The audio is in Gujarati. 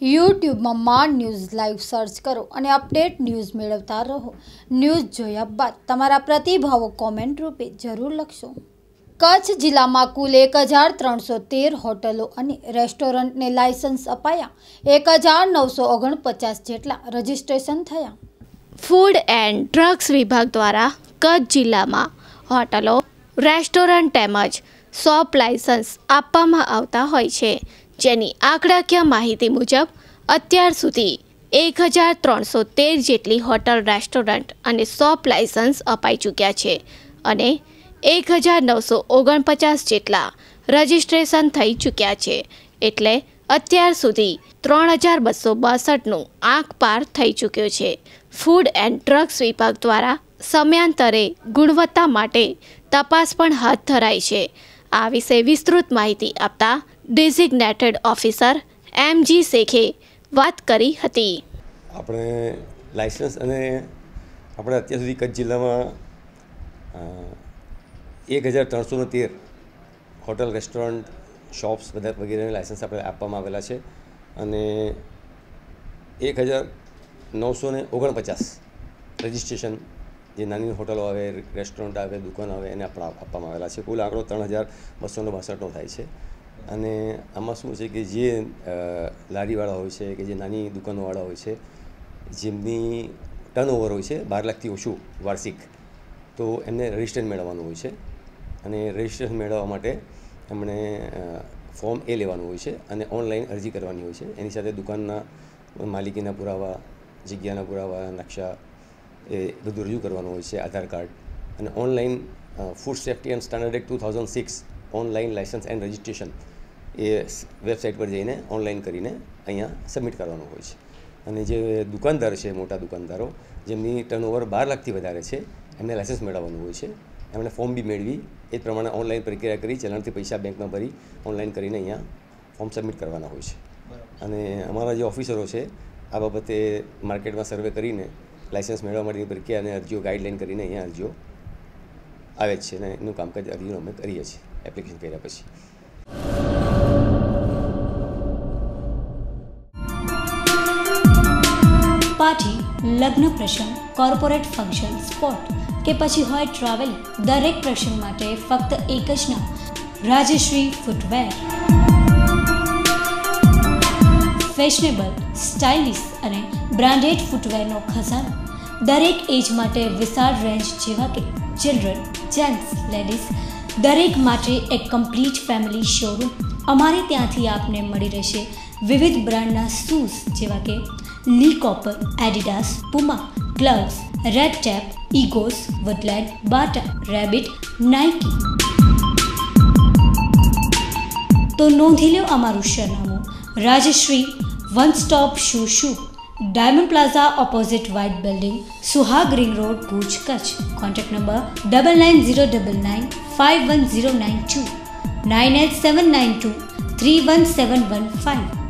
યુટ્યુબમાં માન ન્યૂઝ લાઈવ સર્ચ કરો અને અપડેટ ન્યૂઝ મેળવતા રહો. ન્યૂઝ જોયા બાદ તમારા પ્રતિભાવો કોમેન્ટ રૂપે જરૂર લખશો. કચ્છ જિલ્લામાં કુલ એક હજાર ત્રણસો તેર હોટલો અને રેસ્ટોરન્ટને લાયસન્સ અપાયા એક હજાર નવસો ઓગણપચાસ જેટલા રજીસ્ટ્રેશન થયા. ફૂડ એન્ડ ડ્રગ્સ વિભાગ દ્વારા કચ્છ જિલ્લામાં હોટલો, રેસ્ટોરન્ટ તેમજ શોપ લાયસન્સ આપવામાં આવતા હોય છે. જેની આંકડાકીય માહિતી મુજબ અત્યાર સુધી એક હજાર ત્રણસો તેર જેટલી હોટલ, રેસ્ટોરન્ટ અને શોપ લાયસન્સ અપાઈ ચૂક્યા છે અને એક હજાર નવસો ઓગણપચાસ જેટલા રજિસ્ટ્રેશન થઈ ચૂક્યા છે એટલે અત્યાર સુધી ત્રણ હજાર બસો બાસઠનું આંક પાર થઈ ચૂક્યો છે. ફૂડ એન્ડ ડ્રગ્સ વિભાગ દ્વારા સમયાંતરે ગુણવત્તા માટે તપાસ પણ હાથ ધરાઈ છે. આ વિશે વિસ્તૃત માહિતી આપતા ડેઝિગ્નેટેડ ઓફિસર એમ જી શેખે વાત કરી હતી. આપણે લાઇસન્સ અને આપણે અત્યાર સુધી કચ્છ જિલ્લામાં એક હજાર ત્રણસો તેર હોટલ રેસ્ટોરન્ટ શોપ્સ બધા વગેરેને લાઇસન્સ આપણે આપવામાં આવેલા છે અને એક હજાર નવસો ને ઓગણપચાસ રજિસ્ટ્રેશન જે નાની હોટલો આવે રેસ્ટોરન્ટ આવે, દુકાન આવે એને આપણા આપવામાં આવેલા છે. કુલ આંકડો ત્રણ હજાર બસો ને બાસઠનો થાય છે. અને આમાં શું છે કે જે લારીવાળા હોય છે કે જે નાની દુકાનોવાળા હોય છે, જેમની ટર્નઓવર હોય છે બાર લાખથી ઓછું વાર્ષિક, તો એમને રજિસ્ટ્રેશન મેળવવાનું હોય છે. અને રજિસ્ટ્રેશન મેળવવા માટે એમણે ફોર્મ એ લેવાનું હોય છે અને ઓનલાઈન અરજી કરવાની હોય છે. એની સાથે દુકાનના માલિકીના પુરાવા, જગ્યાના પુરાવા, નકશા એ બધું રજૂ કરવાનું હોય છે, આધાર કાર્ડ. અને online food safety and standard act two thousand six online license and registration A website પર જઈને ઓનલાઈન કરીને અહીંયા સબમિટ કરવાનું હોય છે. અને જે દુકાનદાર છે મોટા દુકાનદારો જેમની ટર્નઓવર બાર લાખથી વધારે છે એમને લાઇસન્સ મેળવવાનું હોય છે. એમણે ફોર્મ બી મેળવી એ પ્રમાણે ઓનલાઈન પ્રક્રિયા કરી ચલણથી પૈસા બેંકમાં ભરી ઓનલાઈન કરીને અહીંયા ફોર્મ સબમિટ કરવાના હોય છે. અને અમારા જે ઓફિસરો છે આ બાબતે માર્કેટમાં સર્વે કરીને લાઇસન્સ મેળવવા માટેની પ્રક્રિયા અને અરજીઓ ગાઈડલાઈન કરીને અહીંયા અરજીઓ આવે છે અને એનું કામકાજ અરજીઓ અમે કરીએ છીએ. એપ્લિકેશન કર્યા પછી પાર્ટી લગ્ન પ્રસંગ કોર્પોરેટ ફંક્શન સ્પોટ કે પછી હોય ટ્રાવેલ દરેક પ્રસંગ માટે ફક્ત એક જ નામ, રાજશ્રી ફૂટવેર ફેશનેબલ સ્ટાઇલિશ અને બ્રાન્ડેડ ફૂટવેરનો ખજાનો. દરેક એજ માટે વિશાળ રેન્જ જેવા કે ચિલ્ડ્રન જેન્ટ્સ લેડીઝ દરેક માટે એક કમ્પ્લીટ ફેમિલી શોરૂમ અમારે ત્યાંથી આપને મળી રહેશે. વિવિધ બ્રાન્ડના શૂઝ જેવા કે Lee Cooper Adidas Puma gloves red tape ઇગોસ Woodland Bata રેબિટ નાઇકી તો નોંધી લો અમારું સરનામું. Rajshree one stop shoe shoe diamond plaza opposite white building Suhag ring road Bhuj Kutch contact number double nine zero double nine five one zero nine two nine eight seven nine two three one seven one five